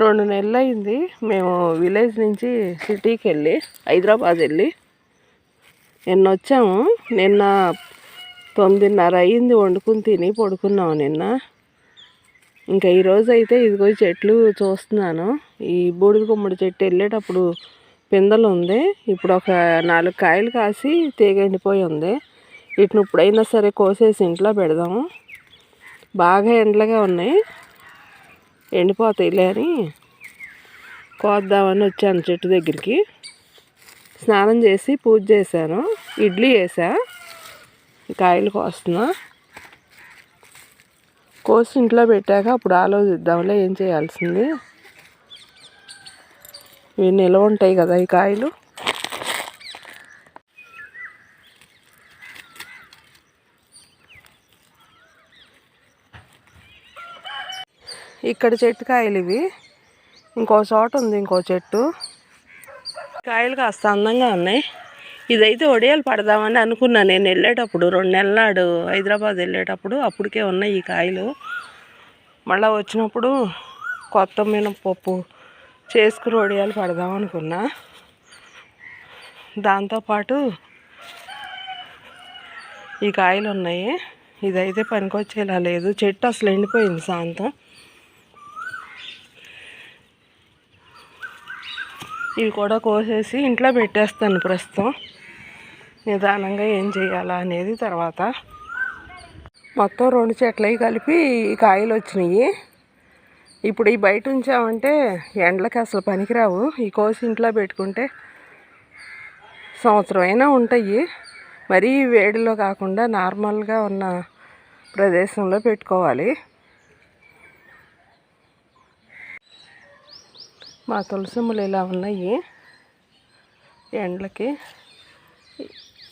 రెండు నెలలు అయింది మేము విలేజ్ నుంచి సిటీకి వెళ్ళి హైదరాబాద్ వెళ్ళి నిన్న వచ్చాము. నిన్న తొమ్మిదిన్నర అయింది వండుకుని తిని పడుకున్నాము నిన్న. ఇంకా ఈరోజు అయితే ఇదిగో చెట్లు చూస్తున్నాను. ఈ బూడిద గుమ్మడి చెట్టు వెళ్ళేటప్పుడు పిందెలు ఉంది. ఇప్పుడు ఒక నాలుగు కాయలు కాసి తీగ ఎండిపోయి ఉంది. వీటిని ఇప్పుడైనా సరే కోసేసి ఇంట్లో పెడదాము. బాగా ఎండలుగా ఉన్నాయి. ఎండిపోతాయిలే అని కోద్దామని వచ్చాను చెట్టు దగ్గరికి. స్నానం చేసి పూజ చేశాను. ఇడ్లీ వేసా కాయలు కోస్తున్నా. కోసి ఇంట్లో పెట్టాక అప్పుడు ఆలోచిద్దాంలే ఏం చేయాల్సింది? ఇవి నిల్వ ఉంటాయి కదా ఈ కాయలు ఇక్కడ చెట్టు కాయలు ఇవి. ఇంకో చోట ఉంది ఇంకో చెట్టు. కాయలు కాస్త అందంగా ఉన్నాయి. ఇదైతే ఒడియాలు పడదామని అనుకున్నా నేను వెళ్ళేటప్పుడు. రెండు నెలలాడు హైదరాబాద్ వెళ్ళేటప్పుడు అప్పటికే ఉన్నాయి ఈ కాయలు. మళ్ళీ వచ్చినప్పుడు కొత్త మినపప్పు చేసుకుని ఒడియాలు పడదాం అనుకున్నా. దాంతోపాటు ఈ కాయలు ఉన్నాయి. ఇదైతే పనికొచ్చేలా లేదు. చెట్టు అసలు ఎండిపోయింది సాయంత్రం. ఇవి కూడా కోసేసి ఇంట్లో పెట్టేస్తాను ప్రస్తుతం. నిదానంగా ఏం చేయాలా అనేది తర్వాత. మొత్తం రెండు చెట్లవి కలిపి కాయలు వచ్చినాయి. ఇప్పుడు ఈ బయట ఉంచామంటే ఎండలకి అసలు పనికిరావు. ఈ కోసి ఇంట్లో పెట్టుకుంటే సంవత్సరమైనా ఉంటాయి. మరీ వేడిలో కాకుండా నార్మల్గా ఉన్న ప్రదేశంలో పెట్టుకోవాలి. మా తులసిమ్మలు ఇలా ఉన్నాయి ఎండలకి.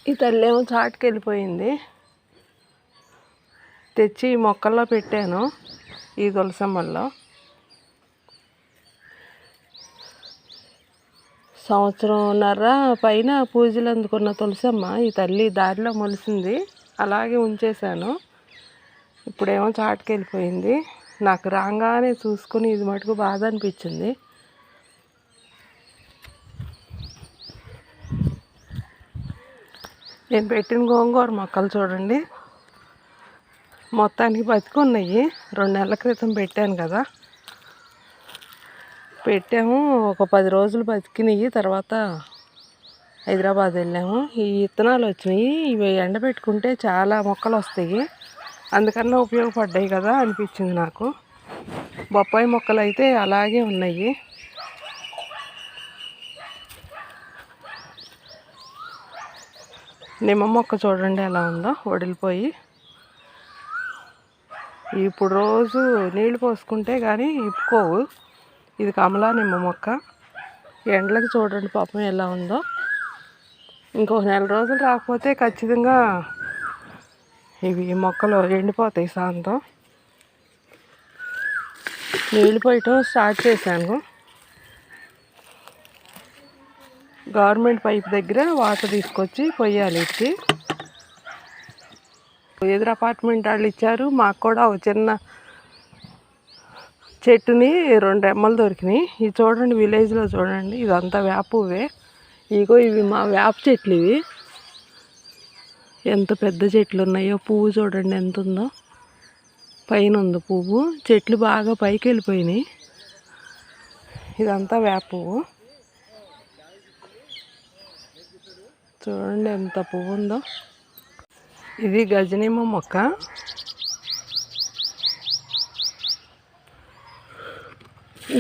ఈ తల్లి ఏమో వెళ్ళిపోయింది. తెచ్చి ఈ మొక్కల్లో పెట్టాను ఈ తులసమ్మల్లో సంవత్సరంన్నర పైన పూజలు అందుకున్న తులసమ్మ ఈ తల్లి దారిలో మొలిసింది. అలాగే ఉంచేశాను. ఇప్పుడేమో చాటుకెళ్ళిపోయింది నాకు రాగానే చూసుకుని ఇది మటుకు బాధ అనిపించింది. నేను పెట్టిన గోంగూర మొక్కలు చూడండి. మొత్తానికి బతికున్నాయి. రెండు నెలల క్రితం పెట్టాను కదా. పెట్టాము. ఒక పది రోజులు బతికినాయి. తర్వాత హైదరాబాద్ వెళ్ళాము. ఈ విత్తనాలు వచ్చినాయి. ఇవి ఎండబెట్టుకుంటే చాలా మొక్కలు వస్తాయి. అందుకన్నా ఉపయోగపడ్డాయి కదా అనిపించింది నాకు. బొప్పాయి మొక్కలు అయితే అలాగే ఉన్నాయి. నిమ్మ మొక్క చూడండి ఎలా ఉందో వడిలిపోయి. ఇప్పుడు రోజు నీళ్ళు పోసుకుంటే కానీ ఇప్పుకోవు. ఇది కమలా నిమ్మ మొక్క. ఎండలకు చూడండి పాపం ఎలా ఉందో. ఇంకొక నెల రోజులు రాకపోతే ఖచ్చితంగా ఇవి మొక్కలు ఎండిపోతాయి సాయంత్రం నీళ్ళు పోయటం స్టార్ట్ చేశాను. గవర్నమెంట్ పైప్ దగ్గర వాటర్ తీసుకొచ్చి పొయ్యాలి ఇచ్చి. ఎదురు అపార్ట్మెంట్ వాళ్ళు ఇచ్చారు మాకు కూడా ఒక చిన్న చెట్టుని రెండు రెమ్మలు దొరికినాయి. ఇది చూడండి విలేజ్లో చూడండి ఇదంతా వేప పువ్వే. ఇగో ఇవి మా వేప చెట్లు ఇవి. ఎంత పెద్ద చెట్లు ఉన్నాయో పువ్వు చూడండి ఎంత ఉందో పైన ఉంది పువ్వు చెట్లు బాగా పైకి వెళ్ళిపోయినాయి. ఇదంతా వేప పువ్వు. చూడండి ఎంత పువ్వు ఉందో. ఇది గజనీమ మొక్క.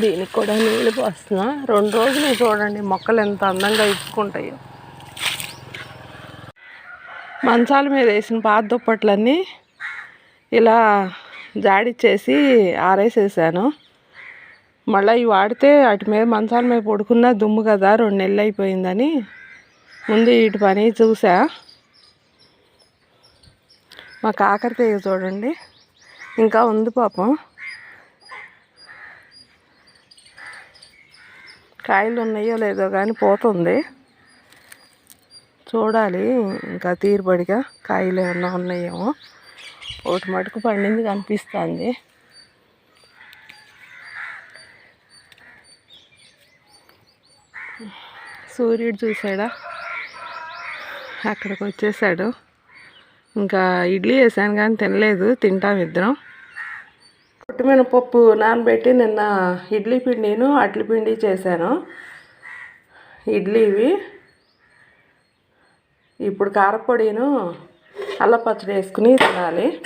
దీనికి కూడా నీళ్ళు పోస్తున్నా. రెండు రోజులు చూడండి మొక్కలు ఎంత అందంగా ఇచ్చుకుంటాయో. మంచాల మీద వేసిన పాత దుప్పట్లన్నీ ఇలా జాడిచ్చేసి ఆరేసేసాను. మళ్ళీ ఇవి వాడితే వాటి మీద మంచాల మీద పడుకున్న దుమ్ము కదా రెండు నెలలు అయిపోయిందని. ముందు వీటి పని చూసా. మా కాకర తీగ చూడండి. ఇంకా ఉంది పాపం. కాయలు ఉన్నాయో లేదో కానీ పోతుంది. చూడాలి ఇంకా తీరుబడిగా కాయలు ఏమన్నా ఉన్నాయేమో. ఒకటి మటుకు పండింది కనిపిస్తుంది. సూర్యుడు చూసాడా అక్కడికి వచ్చేసాడు ఇంకా ఇడ్లీ వేసాను కానీ తినలేదు. తింటాం ఇద్దరం. పప్పు నానబెట్టి నిన్న ఇడ్లీ పిండిను అట్ల పిండి చేశాను. ఇడ్లీవి. ఇప్పుడు కారపొడిను అల్ల పచ్చడి వేసుకుని తినాలి.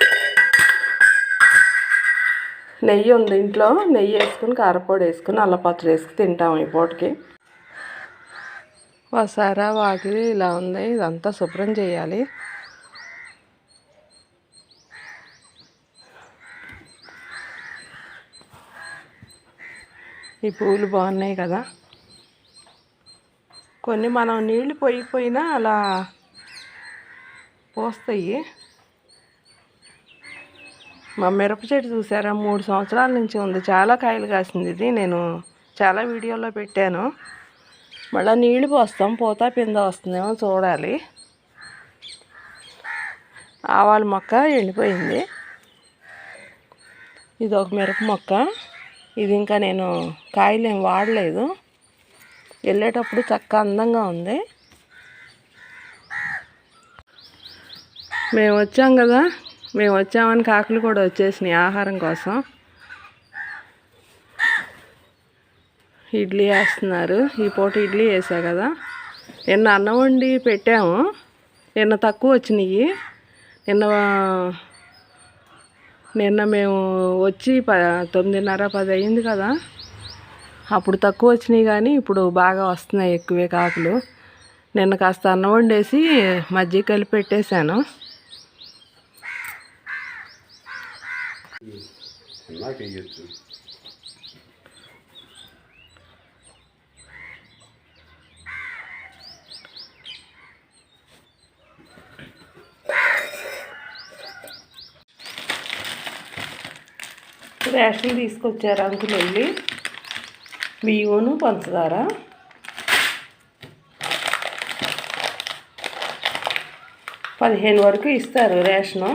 నెయ్యి ఉంది ఇంట్లో. నెయ్యి వేసుకుని కారపొడి వేసుకుని అల్ల పచ్చడి వేసుకుని తింటాము ఈ పూటకి. వసారా వాకిలి ఇలా ఉంది ఇదంతా శుభ్రం చేయాలి. ఈ పూలు బాగున్నాయి కదా. కొన్ని మనం నీళ్ళు పోయిపోయినా అలా పోస్తాయి. మా మిరప చెట్టు చూసారా? మూడు సంవత్సరాల నుంచి ఉంది. చాలా కాయలు కాసింది ఇది. నేను చాలా వీడియోలో పెట్టాను. మళ్ళీ నీళ్ళు పోస్తాం. పోతా పింద వస్తుందేమో చూడాలి. ఆవాల మొక్క ఎండిపోయింది. ఇది ఒక మిరప మొక్క. ఇది ఇంకా నేను కాయలు ఏం వాడలేదు. వెళ్ళేటప్పుడు చక్కగా అందంగా ఉంది. మేము వచ్చాం కదా. మేము వచ్చామని కాకులు కూడా వచ్చేసినాయి ఆహారం కోసం. ఇడ్లీ వేస్తున్నారు. ఈ పూట ఇడ్లీ వేసా కదా. నిన్న అన్నం వండి పెట్టాము. నిన్న తక్కువ వచ్చినాయి. నిన్న నిన్న మేము వచ్చి ప తొమ్మిదిన్నర పది అయింది కదా. అప్పుడు తక్కువ వచ్చినాయి కానీ ఇప్పుడు బాగా వస్తున్నాయి ఎక్కువే కాకులు. నిన్న కాస్త అన్నం వండేసి మజ్జిగ కలిపి పెట్టేశాను. రేషన్ తీసుకొచ్చారు అంకులు వెళ్ళి. బియ్యమును పంచదార. పదిహేను వరకు ఇస్తారు రేషను.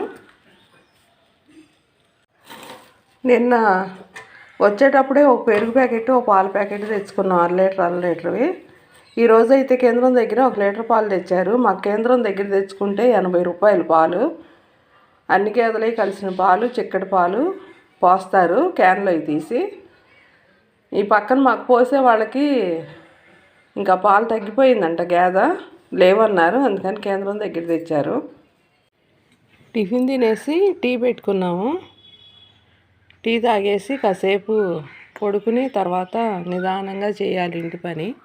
నిన్న వచ్చేటప్పుడే ఒక పెరుగు ప్యాకెట్ ఒక పాల ప్యాకెట్ తెచ్చుకున్నాం అర లీటర్ అర లీటర్వి. ఈరోజు అయితే కేంద్రం దగ్గర ఒక లీటర్ పాలు తెచ్చారు. మా కేంద్రం దగ్గర తెచ్చుకుంటే ఎనభై రూపాయలు పాలు. అన్ని గేదెలకి కలిసిన పాలు చిక్కటి పాలు. పోస్తారు క్యాన్లో తీసి. ఈ పక్కన మాకు పోసే వాళ్ళకి ఇంకా పాలు తగ్గిపోయిందంట గేద లేవన్నారు అందుకని కేంద్రం దగ్గర తెచ్చారు. టిఫిన్ తినేసి టీ పెట్టుకున్నాము. టీ తాగేసి కాసేపు పడుకుని తర్వాత నిదానంగా చేయాలి ఇంటి పని.